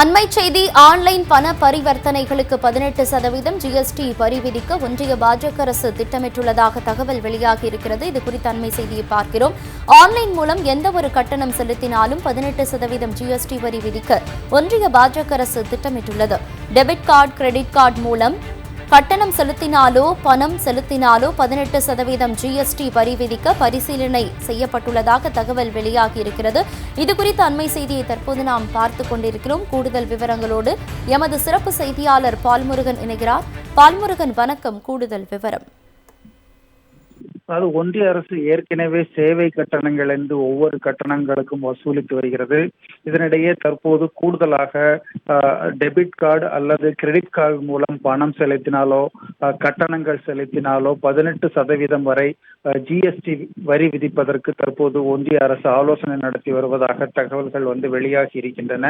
அண்மை செய்தி ஆன்லைன் பண பரிவர்த்தனைகளுக்கு பதினெட்டு சதவீதம் ஜிஎஸ்டி வரி விதிக்க ஒன்றிய பாஜக அரசு திட்டமிட்டுள்ளதாக தகவல் வெளியாகி இருக்கிறது இது குறித்த அண்மை செய்தியை பார்க்கிறோம். ஆன்லைன் மூலம் எந்த ஒரு கட்டணம் செலுத்தினாலும் பதினெட்டு சதவீதம் ஜிஎஸ்டி வரி விதிக்க ஒன்றிய பாஜக அரசு திட்டமிட்டுள்ளது. டெபிட் கார்டு கிரெடிட் கார்டு மூலம் கட்டணம் செலுத்தினாலோ பணம் செலுத்தினாலோ பதினெட்டு சதவீதம் ஜிஎஸ்டி வரி விதிக்க பரிசீலனை செய்யப்பட்டுள்ளதாக தகவல் வெளியாகி இருக்கிறது இது குறித்த அண்மை செய்தியை தற்போது நாம் பார்த்து கொண்டிருக்கிறோம். கூடுதல் விவரங்களோடு எமது சிறப்பு செய்தியாளர் பால்முருகன் இணைகிறார். பால்முருகன் வணக்கம். கூடுதல் விவரம். அதாவது ஒன்றிய அரசு ஏற்கனவே சேவை கட்டணங்கள் என்று ஒவ்வொரு கட்டணங்களுக்கும் வசூலித்து வருகிறது. இதனிடையே தற்போது கூடுதலாக டெபிட் கார்டு அல்லது கிரெடிட் கார்டு மூலம் பணம் செலுத்தினாலோ கட்டணங்கள் செலுத்தினாலோ பதினெட்டு சதவீதம் வரை ஜிஎஸ்டி வரி விதிப்பதற்கு தற்போது ஒன்றிய அரசு ஆலோசனை நடத்தி வருவதாக தகவல்கள் வந்து வெளியாகி இருக்கின்றன.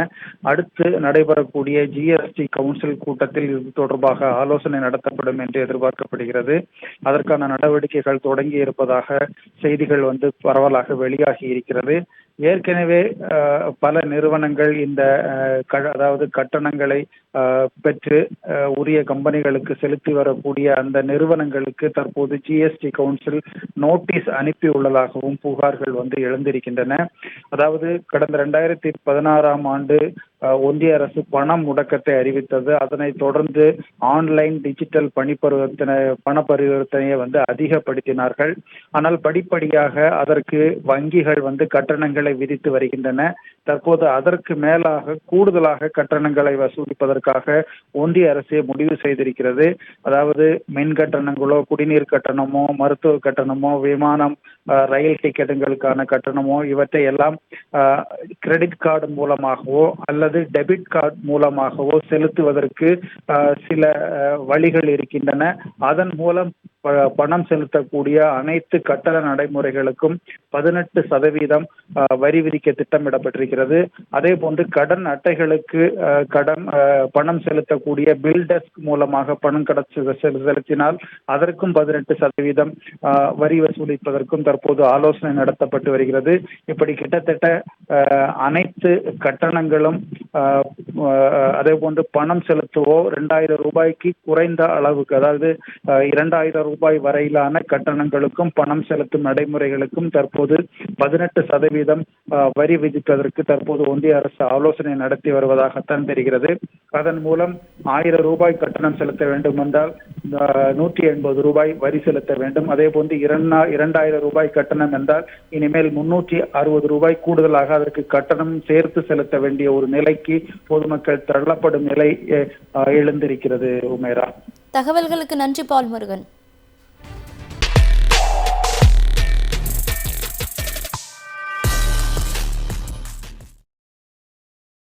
அடுத்து நடைபெறக்கூடிய ஜிஎஸ்டி கவுன்சில் கூட்டத்தில் இது தொடர்பாக ஆலோசனை நடத்தப்படும் என்று எதிர்பார்க்கப்படுகிறது. அதற்கான நடவடிக்கைகள் தொடங்கி தொடங்கி இருப்பதாக செய்திகள் வந்து பரவலாக வெளியாகி இருக்கிறது. ஏற்கனவே பல நிறுவனங்கள் இந்த அதாவது கட்டணங்களை பெற்று உரிய கம்பெனிகளுக்கு செலுத்தி வரக்கூடிய அந்த நிறுவனங்களுக்கு தற்போது ஜிஎஸ்டி கவுன்சில் நோட்டீஸ் அனுப்பியுள்ளதாகவும் புகார்கள் வந்து எழுந்திருக்கின்றன. அதாவது கடந்த ரெண்டாயிரத்தி பதினாறாம் ஆண்டு ஒன்றிய அரசு பண முடக்கத்தை அறிவித்தது. அதனை தொடர்ந்து ஆன்லைன் டிஜிட்டல் பணிப்பரிவர்த்தனை பண பரிவர்த்தனையை வந்து அதிகப்படுத்தினார்கள். ஆனால் படிப்படியாக அதற்கு வங்கிகள் வந்து கட்டணங்களை விதித்து வருகின்றன. தற்போது அதற்கு மேலாக கூடுதலாக கட்டணங்களை வசூலிப்பதற்காக ஒன்றிய அரசே முடிவு செய்திருக்கிறது. அதாவது மின் கட்டணங்களோ குடிநீர் கட்டணமோ மருத்துவ கட்டணமோ விமானம் ரயில் டிக்கெட்டுகளுக்கான கட்டணமோ இவற்றை எல்லாம் கிரெடிட் கார்டு மூலமாகவோ அல்லது டெபிட் கார்டு மூலமாகவோ செலுத்துவதற்கு சில வழிகள் இருக்கின்றன. அதன் மூலம் பணம் செலுத்தக்கூடிய அனைத்து கட்டண நடைமுறைகளுக்கும் பதினெட்டு சதவீதம் வரி விதிக்க திட்டமிடப்பட்டிருக்கிறது. அதே போன்று கடன் அட்டைகளுக்கு கடன் பணம் செலுத்தக்கூடிய பில் டெஸ்க் மூலமாக பணம் கடத்து செலுத்தினால் அதற்கும் பதினெட்டு சதவீதம் வரி வசூலிப்பதற்கும் தற்போது ஆலோசனை நடத்தப்பட்டு வருகிறது. இப்படி கிட்டத்தட்ட அனைத்து கட்டணங்களும் அதே போன்று பணம் செலுத்துவோ ரெண்டாயிரம் ரூபாய்க்கு குறைந்த அளவுக்கு அதாவது இரண்டாயிரம் ரூபாய் வரையிலான கட்டணங்களுக்கும் பணம் செலுத்தும் நடைமுறைகளுக்கும் தற்போது பதினெட்டு சதவீதம் வரி விதிப்பதற்கு தற்போது ஒன்றிய அரசு ஆலோசனை நடத்தி வருவதாகத்தான் தெரிகிறது. அதன் மூலம் ஆயிரம் ரூபாய் கட்டணம் செலுத்த வேண்டும் என்றால் நூற்றி எண்பது ரூபாய் வரி செலுத்த வேண்டும். அதே போன்று இரண்டா இரண்டாயிரம் ரூபாய் கட்டணம் என்றால் இனிமேல் முன்னூற்றி அறுபது ரூபாய் கூடுதலாக அதற்கு கட்டணம் சேர்த்து செலுத்த வேண்டிய ஒரு நிலைக்கு பொதுமக்கள் தள்ளப்படும் நிலை எழுந்திருக்கிறது உமேரா. தகவல்களுக்கு நன்றி பால் முருகன்